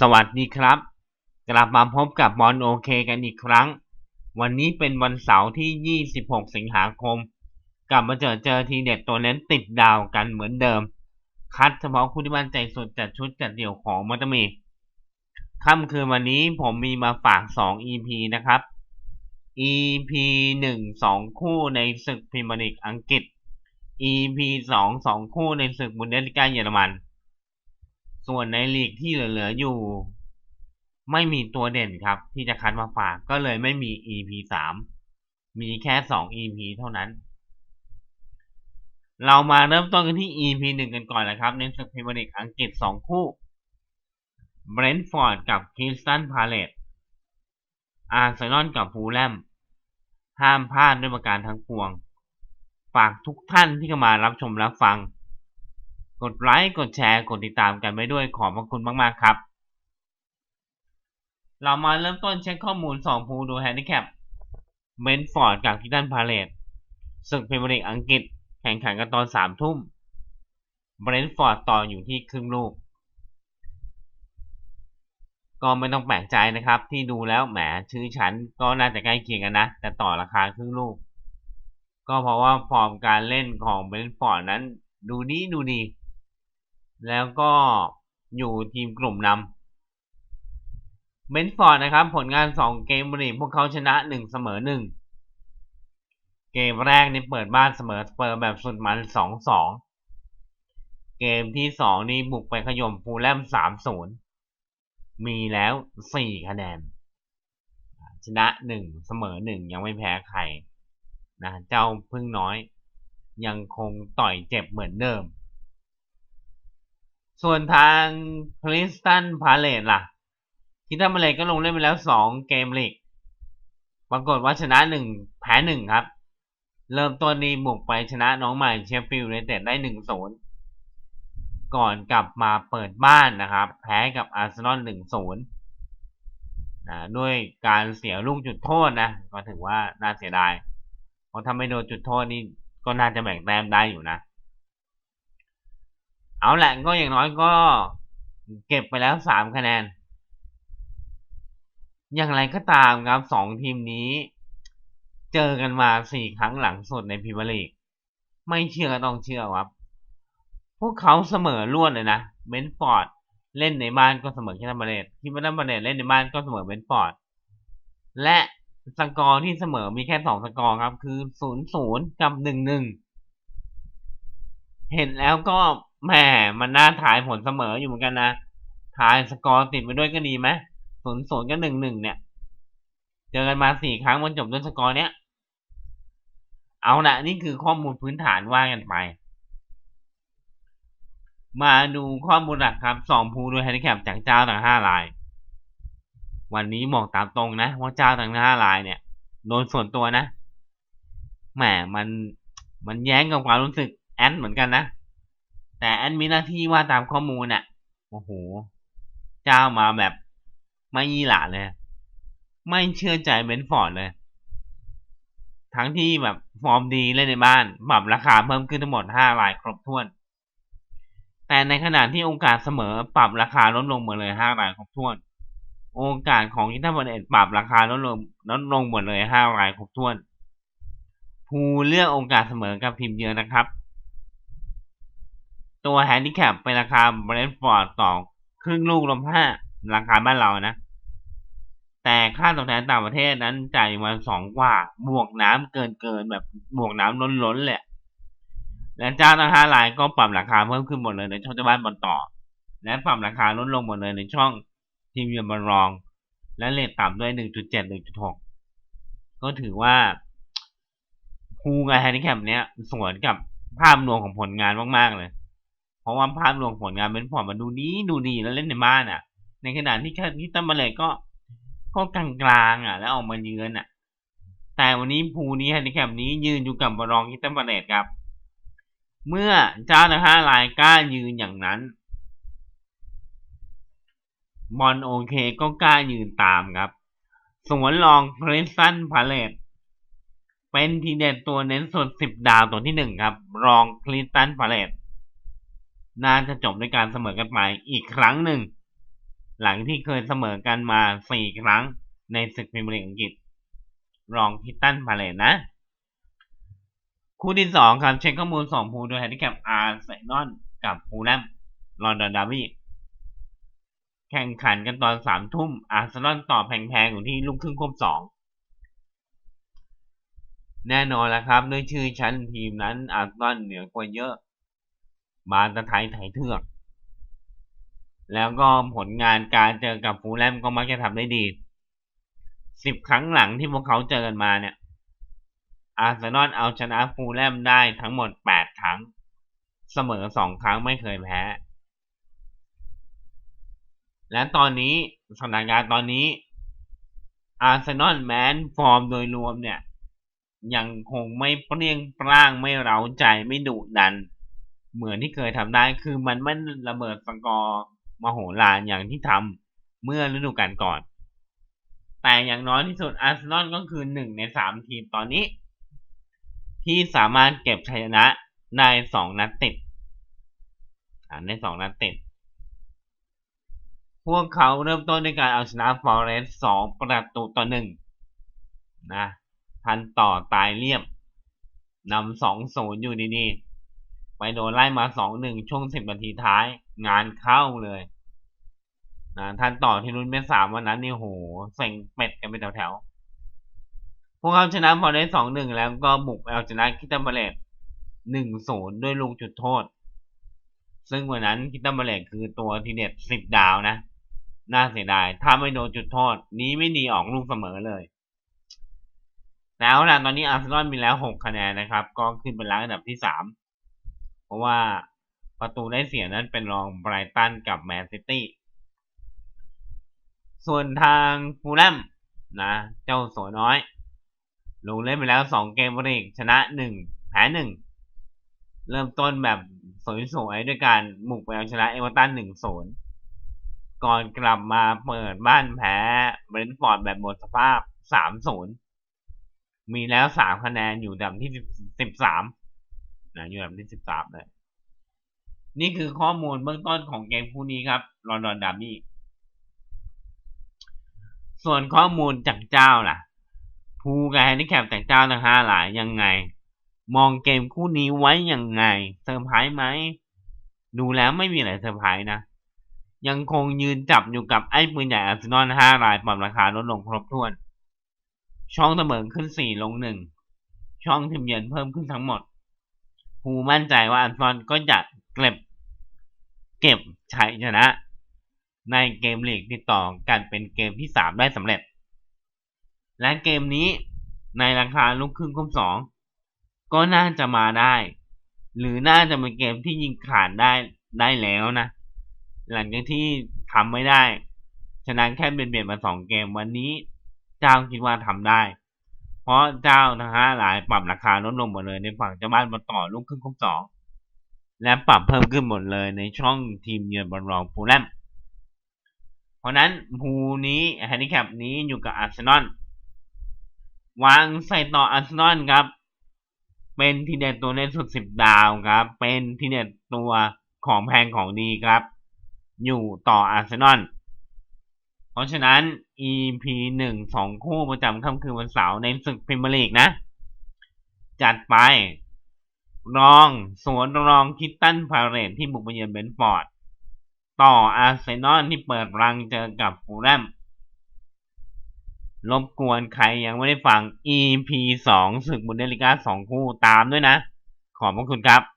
สวัสดีครับ กลับมาพบกับบอลโอเคกันอีกครั้ง วันนี้เป็นวันเสาร์ที่ 26 สิงหาคม กลับมาเจอเจอทีเด็ดตัวเน้นติดดาวกันเหมือนเดิม คัดเฉพาะคู่ที่มั่นใจสุดจัดชุดจัดเดี่ยวของมัตมีค่ำคืนวันนี้ผมมีมาฝาก 2 EP นะครับ EP 1 2 คู่ในศึกพรีเมียร์ลีกอังกฤษ EP 2 2 คู่ในศึกบุนเดสลิก้าเยอรมัน ส่วนในลีกที่เหลือๆอยู่ ไม่มีตัวเด่นครับ ที่จะคัดมาฝากก็เลยไม่มี EP 3มีแค่2 EP เท่านั้น เรามาเริ่มต้นกันที่ EP 1กันก่อนนะครับ ในศึกพรีเมียร์ลีกอังกฤษ2คู่เบรนท์ฟอร์ดกับคริสตันพาเลตอาร์เซนอลกับฟูลแลม ห้ามพลาดด้วยประการทั้งปวง ฝากทุกท่านที่เข้ามารับชมรับฟัง กดไลค์ กดแชร์ กดติดตามกันไปด้วยขอบพระคุณมาก ๆ ครับ เรามาเริ่มต้นเช็คข้อมูล 2 ภูดูแฮนดิแคปเบนฟอร์ดกับคิตันพาเลตศึกพรีเมียร์ลีกอังกฤษแข่งขันกันตอน 3 ทุ่มเบรนท์ฟอร์ดต่ออยู่ที่ครึ่งลูก ก็ไม่ต้องแปลกใจนะครับ ที่ดูแล้วแหมชื่อฉันก็น่าจะใกล้เคียงกันนะ แต่ต่อราคาครึ่งลูก ก็เพราะว่าฟอร์มการเล่นของเบรนท์ฟอร์ดนั้นดูดีดูดี แล้วก็อยู่ทีมกลุ่มนำเบนฟอร์ดนะครับ ผลงาน 2 เกมบุรีพวกเขาชนะ 1 เสมอ 1 เกมแรกนี่เปิดบ้านเสมอสเปอร์แบบสุดมัน 2-2 เกมที่ 2 นี่บุกไปขย่มฟูลแลม 3-0 มีแล้ว 4 คะแนน ชนะ 1 เสมอ 1 ยังไม่แพ้ใครนะเจ้าพึ่งน้อย ยังคงต่อยเจ็บเหมือนเดิม ส่วนทางคริสตันพาเลตล่ะคิตันพาเลตก็ลงเล่นไปแล้ว2เกมลีกปรากฏว่าชนะ1แพ้1ครับ เริ่มต้นนี้บุกไปชนะน้องใหม่เชฟฟิลด์ยูไนเตดได้1-0ก่อนกลับมาเปิดบ้านนะครับ แพ้กับอาร์เซนอล1-0นะด้วยการเสียลูกจุดโทษนะ ก็ถือว่าน่าเสียดาย เพราะถ้าไม่โดนจุดโทษนี่ก็น่าจะแบ่งแต้มได้อยู่นะ เอาแหละก็อย่างน้อยก็เก็บไปแล้วสามคะแนน อย่างไรก็ตามครับสองทีมนี้ เจอกันมาสี่ครั้งหลังสุดในพรีเมียร์ลีก ไม่เชื่อก็ต้องเชื่อครับ พวกเขาเสมอล้วนเลยนะเบนฟอร์ดเล่นในบ้านก็เสมอแค่นัมเบเลตที่บันนัมเบเลตเล่นในบ้านก็เสมอเบนฟอร์ด และสกอร์ที่เสมอมีแค่สองสกอร์ครับ คือศูนย์ศูนย์กับหนึ่งหนึ่งเห็นแล้วก็ แหมมันน่าถ่ายผลเสมออยู่เหมือนกันนะถ่ายสกอร์ติดไปด้วยก็ดีไหมศูนย์ศูนย์กับหนึ่งหนึ่งเนี่ย เจอกันมาสี่ครั้งมันจบด้วยสกอร์เนี้ย เอาละนี่คือข้อมูลพื้นฐานว่ากันไป มาดูข้อมูลหลักครับสองภูด้วยแฮนดิแคปจากเจ้าต่างห้าราย วันนี้บอกตามตรงนะว่าเจ้าต่างห้ารายเนี่ยโดนส่วนตัวนะแหมมันมันแย้งกับความรู้สึกแอนเหมือนกันนะ แต่แอนมีหน้าที่ว่าตามข้อมูลน่ะโอ้โหเจ้ามาแบบไม่ยี่หละเลย ไม่เชื่อใจเบนฟอร์ดเลย ทั้งที่แบบฟอร์มดีเล่นในบ้านปรับราคาเพิ่มขึ้นทั้งหมด5รายครบถ้วน แต่ในขณะที่โอกาสเสมอปรับราคาลดลงหมดเลย5รายครบถ้วน โอกาสของคิตับอลเอ็ดปรับราคาลดลงลดลงหมดเลย5รายครบถ้วนภูเลือกโอกาสเสมอกับทีมเยือนนะครับ ตัวแฮนดิแคปเป็นราคาเบรนท์ฟอร์ดต่อครึ่งลูกลมห้าราคาบ้านเรานะ แต่ค่าตอบแทนต่างประเทศนั้นจ่ายมาสองกว่า บวกน้ำเกินเกินแบบบวกน้ำล้นล้นเลยและเจ้าทั้งห้ารายก็ปรับราคาเพิ่มขึ้นหมดเลยในช่องเจ้าบ้านบอลต่อ และปรับราคาลดลงหมดเลยในช่องทีมเยือนบอลรอง และเลทต่ำด้วย1.7 1.6ก็ถือว่าภูกับแฮนดิแคปเนี้ยสวนกับภาพรวมของผลงานมากๆเลย เพราะว่าภาพรวมผลงานเป็นผลมันดูดีดูดีแล้วเล่นในบ้านอะ ในขณะที่แค่ที่ตั้มมาเลยก็ก็กลางๆอะ แล้วออกมาเยือนอะ แต่วันนี้ภูนี้แฮนดิแคปนี้ยืนอยู่กับบรองคิตันบาเลตครับ เมื่อเจ้าทั้งห้ายกล้ายืนอย่างนั้นบอลโอเคก็กล้ายืนตามครับ สวนรองคริสตันพาเลตเป็นทีเด็ดตัวเน้นสดสิบดาวตัวที่หนึ่งครับ รองคริสตันพาเลต น่าจะจบด้วยการเสมอกันไปอีกครั้งหนึ่ง หลังที่เคยเสมอกันมาสี่ครั้งในศึกพรีเมียร์ลีกอังกฤษ รองคิตตันพาเลตนะ คู่ที่สองครับเช็คข้อมูลสองภูโดยแฮนดิแคปอาร์เซนอลกับฟูลแลมลอนดอนดาร์บี้แข่งขันกันตอนสามทุ่มอาร์เซนอลต่อแพงๆอยู่ที่ลูกครึ่งควบสองแน่นอนแล้วครับด้วยชื่อชั้นทีมนั้นอาร์เซนอลเหนือกว่าเยอะ บานตะไทยไถเทือก แล้วก็ผลงานการเจอกับฟูลแลมก็มักจะทำได้ดีสิบครั้งหลังที่พวกเขาเจอกันมาเนี่ย อาร์เซนอลเอาชนะฟูลแลมได้ทั้งหมดแปดครั้ง เสมอสองครั้งไม่เคยแพ้ และตอนนี้สถานการณ์ตอนนี้อาร์เซนอลแมนฟอร์มโดยรวมเนี่ย ยังคงไม่เปรี้ยงปร้างไม่เร้าใจไม่ดุดัน เหมือนที่เคยทำได้คือมันไม่ระเบิดสกอร์มโหฬารอย่างที่ทำเมื่อฤดูกาลก่อน แต่อย่างน้อยที่สุดอาร์เซนอลก็คือหนึ่งในสามทีมตอนนี้ ที่สามารถเก็บชัยชนะได้สองนัดติดในสองนัดติด พวกเขาเริ่มต้นด้วยการเอาชนะฟอร์เรสต์สองประตูต่อหนึ่งนะทันต่อตายเรียบนำสองศูนย์อยู่ดีๆ ไปโดนไล่มาสองหนึ่งช่วงสิบนาทีท้าย งานเข้าเลยนะทันต่อที่รุ่นเป็นสามวันนั้นนี่โหเซ็งเป็ดกันไปแถวๆพวกเขาชนะฟอร์เรสองหนึ่งแล้วก็บุกเอาชนะคิตตันบาเลตหนึ่งศูนย์ด้วยลูกจุดโทษ ซึ่งวันนั้นคิตตันบาเลตคือตัวทีเด็ดสิบดาวนะ น่าเสียดาย ถ้าไม่โดนจุดโทษ นี้ไม่ดีออกลูกเสมอเลย แล้วนะตอนนี้อาร์เซนอลมีแล้วหกคะแนนนะครับ ก็ขึ้นเป็นล้างอันดับที่สาม เพราะว่าประตูได้เสียนั้นเป็นรองไบรตันกับแมนซิตี้ ส่วนทางฟูลแลมนะ เจ้าสัวน้อย ลงเล่นไปแล้วสองเกมบริกชนะหนึ่งแพ้หนึ่งเริ่มต้นแบบสวยๆด้วยการบุกไปเอาชนะเอเวอร์ตันหนึ่งศูนย์ก่อนกลับมาเปิดบ้านแพ้เบรนท์ฟอร์ดแบบหมดสภาพสามศูนย์มีแล้วสามคะแนนอยู่ดับที่สิบสาม นะอยู่ดับที่สิบสามเลยนี่คือข้อมูลเบื้องต้นของเกมคู่นี้ครับลอนดอนดาร์บี้ส่วนข้อมูลจากเจ้าล่ะภูกับแฮนดิแคปจากเจ้าทั้งห้าหลายยังไง มองเกมคู่นี้ไว้ยังไงเซอร์ไพรส์ไหมดูแล้วไม่มีอะไรเซอร์ไพรส์นะยังคงยืนจับอยู่กับไอ้ปืนใหญ่อาร์เซนอลห้ารายปรับราคาลดลงครบถ้วน ช่องเสมอขึ้นสี่ลงหนึ่งช่องทีมเยือนเพิ่มขึ้นทั้งหมด ภูมั่นใจว่าอาร์เซนก็จะเก็บเก็บชัยชนะ ในเกมลีกติดต่อกันเป็นเกมที่สามได้สำเร็จ และเกมนี้ในราคาลูกครึ่งครบสองก็น่าจะมาได้ หรือน่าจะเป็นเกมที่ยิงขาดได้ได้แล้วนะ หลังจากที่ทำไม่ได้ ชนะแค่เบียดเบียดมาสองเกมวันนี้เจ้าคิดว่าทำได้ เพราะเจ้านะฮะหลายปรับราคาลดลงหมดเลยในฝั่งเจ้าบ้านมาต่อลูกครึ่งครบสองและปรับเพิ่มขึ้นหมดเลยในช่องทีมเยือนบอลรองฟูลแลมเพราะนั้นภูนี้แฮนดิแคปนี้อยู่กับอาร์เซนอลวางใส่ต่ออาร์เซนอลครับ เป็นทีเด็ดตัวในสุดสิบดาวครับ เป็นทีเด็ดตัวของแพงของดีครับ อยู่ต่ออาร์เซนอล เพราะฉะนั้น EP หนึ่งสองคู่ประจำค่ำคืนวันเสาร์ในศึกพรีเมียร์ลีกนะ จัดไป รองสวนรองคิตตันพาเรตที่บุกไปเยือนเบนฟอร์ด ต่ออาร์เซนอลที่เปิดรังเจอกับฟูลแลมรบกวนใครยังไม่ได้ฟัง EP สองศึกบุนเดลิก้าสองคู่ตามด้วยนะ ขอบพระคุณครับ